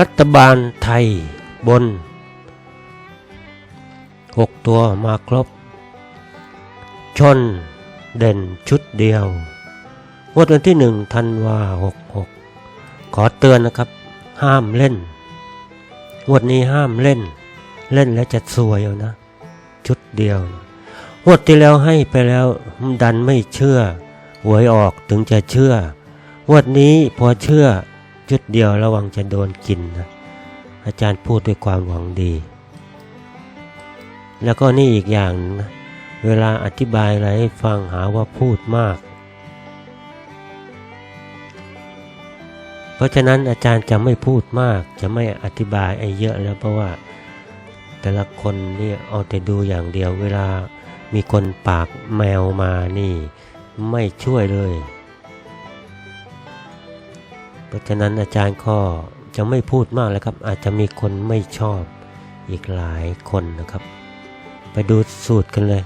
รัฐบาลไทยบน 6 ตัวมาครบ ชนเด่นชุดเดียวงวดวันที่1ธันวา66ขอเตือนนะครับ ห้ามเล่นงวดนี้ห้ามเล่น เล่นแล้วจะซวยเอานะ ชุดเดียวงวดที่แล้วให้ไปแล้วดันไม่เชื่อหวยออกถึงจะเชื่องวดนี้พอเชื่อ จุดเดียวระวังจะโดนกินนะอาจารย์พูดด้วยความหวังดี แล้วก็นี่อีกอย่างนะเวลาอธิบายอะไรให้ฟังหาว่าพูดมาก เพราะฉะนั้นอาจารย์จะไม่พูดมาก จะไม่อธิบายไอ้เยอะแล้วเพราะว่า แต่ละคนนี่เอาแต่ดูอย่างเดียว เวลามีคนปากแมวมานี่ ไม่ช่วยเลย เพราะฉะนั้นอาจารย์ก็จะไม่พูดมากแล้วครับ อาจจะมีคนไม่ชอบอีกหลายคนนะครับ ไปดูสูตรกันเลย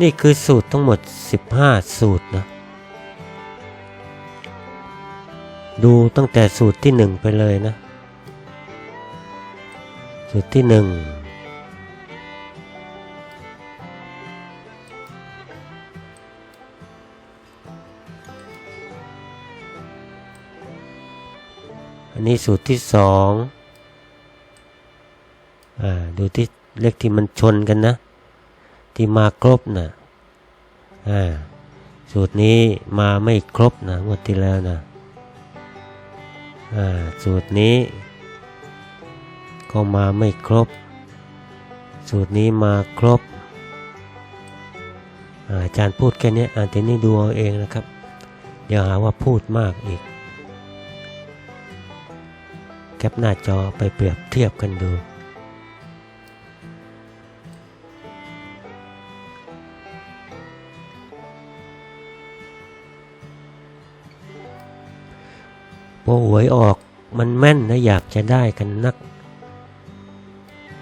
นี่คือสูตรทั้งหมด 15 สูตรนะ ดูตั้งแต่สูตรที่ 1 ไปเลยนะ สูตรที่ 1 อันนี้สูตรที่สองอ่าดูที่เลขที่มันชนกันนะ ที่มาครบนะอ่าสูตรนี้มาไม่ครบนะงวดที่แล้วนะอ่าสูตรนี้ ก็มาไม่ครบ สูตรนี้มาครบอาอาจารย์พูดแค่นี้อ่านแต่นี่ดูเอาเองนะครับ เดี๋ยวหาว่าพูดมากอีก แคปหน้าจอไปเปรียบเทียบกันดูพอหวยออกมันแม่นนะอยากจะได้กันนัก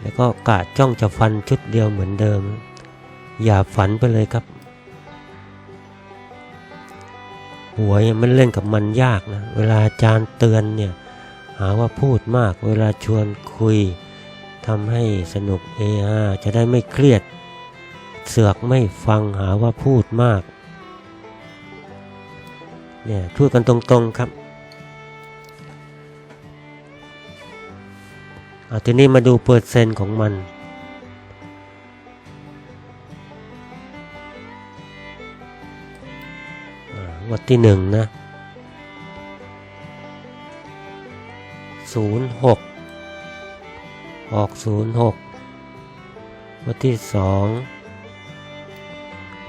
แล้วก็กะจ้องจะฟันชุดเดียวเหมือนเดิม อย่าฝันไปเลยครับ หวยมันเล่นกับมันยากนะ เวลาอาจารย์เตือนเนี่ย หาว่าพูดมากเวลาชวนคุยทำให้สนุกเอฮาจะได้ไม่เครียด เสือกไม่ฟังหาว่าพูดมากเนี่ยพูดกันตรงๆครับเอาทีนี้มาดูเปอร์เซ็นต์ของมัน วัดที่หนึ่งนะ ศูนย์หกออกศูนย์หกวันที่สอง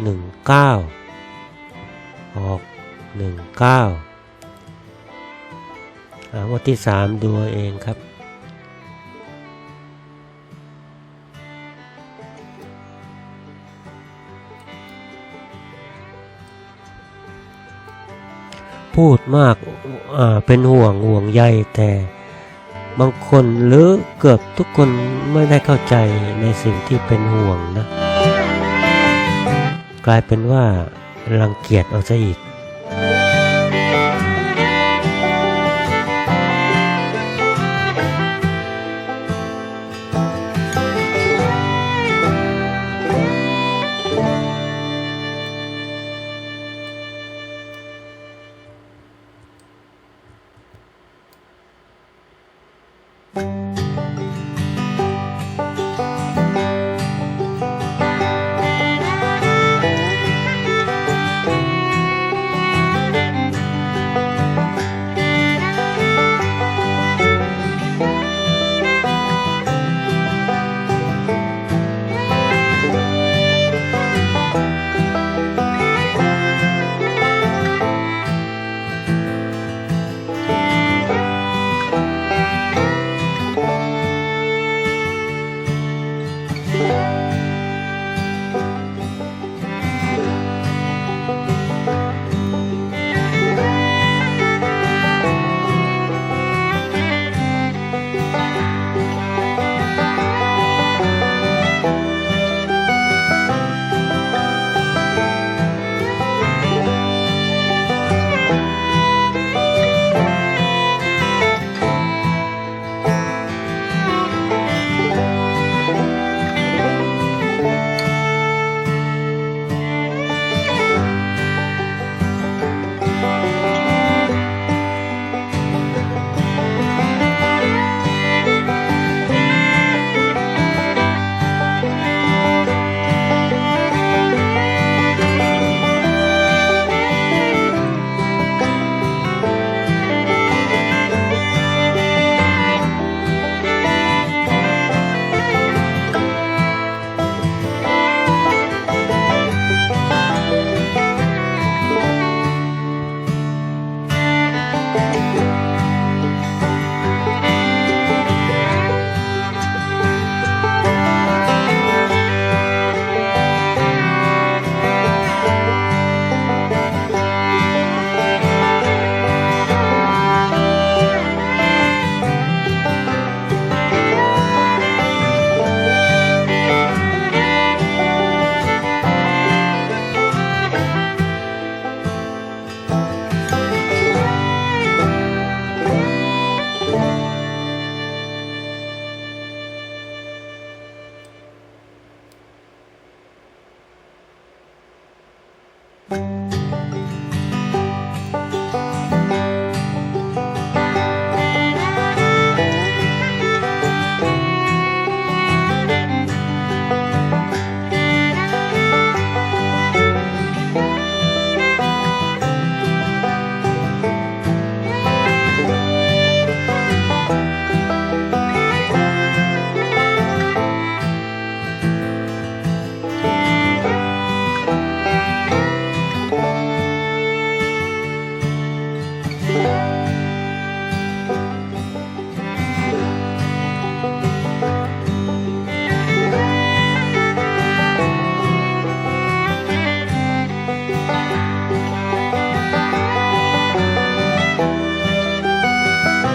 หนึ่งเก้าออกหนึ่งเก้าวันที่สามดูเองครับพูดมากอ่าเป็นห่วงห่วงใยแต่ บางคนหรือเกือบทุกคนไม่ได้เข้าใจในสิ่งที่เป็นห่วงนะ กลายเป็นว่ารังเกียจเอาซะอีก ค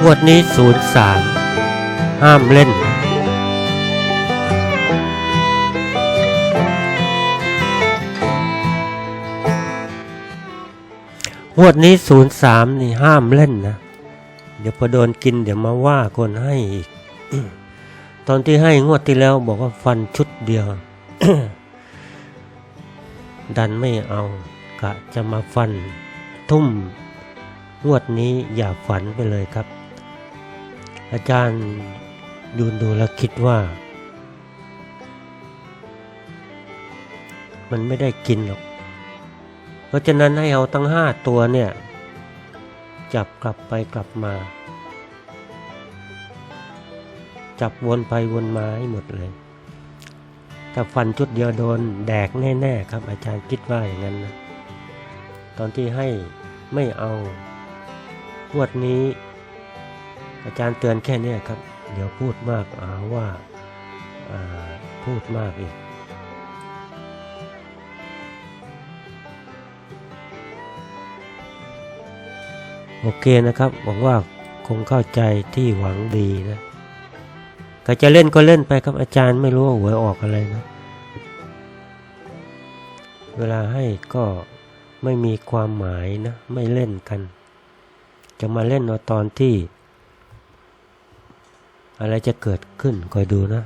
วดนี้ศูนย์สามห้ามเล่น งวดนี้ศูนย์สามนี่ห้ามเล่นนะ เดี๋ยวพอโดนกินเดี๋ยวมาว่าคนให้อีก ตอนที่ให้งวดที่แล้วบอกว่าฟันชุดเดียว ดันไม่เอา กะจะมาฟันทุ่มงวดนี้อย่าฝันไปเลยครับ อาจารย์ดูดูแล้วคิดว่า มันไม่ได้กินหรอก เพราะฉะนั้นให้เอาตั้งห้าตัวเนี่ย จับกลับไปกลับมา จับวนไปวนมาให้หมดเลยถ้าฟันชุดเดียวโดนแดกแน่ๆครับ อาจารย์คิดว่าอย่างนั้นนะตอนที่ให้ไม่เอางวดนี้ อาจารย์เตือนแค่เนี้ยครับ เดี๋ยวพูดมากอาว่าาพูดมากอีกโอเคนะครับหวังว่าคงเข้าใจที่หวังดีนะก็จะเล่นก็เล่นไปครับอาจารย์ไม่รู้ว่าหวยออกอะไรนะ เวลาให้ก็ไม่มีความหมายนะ ไม่เล่นกัน จะมาเล่นเอาตอนที่ อะไรจะเกิดขึ้นคอยดูนะ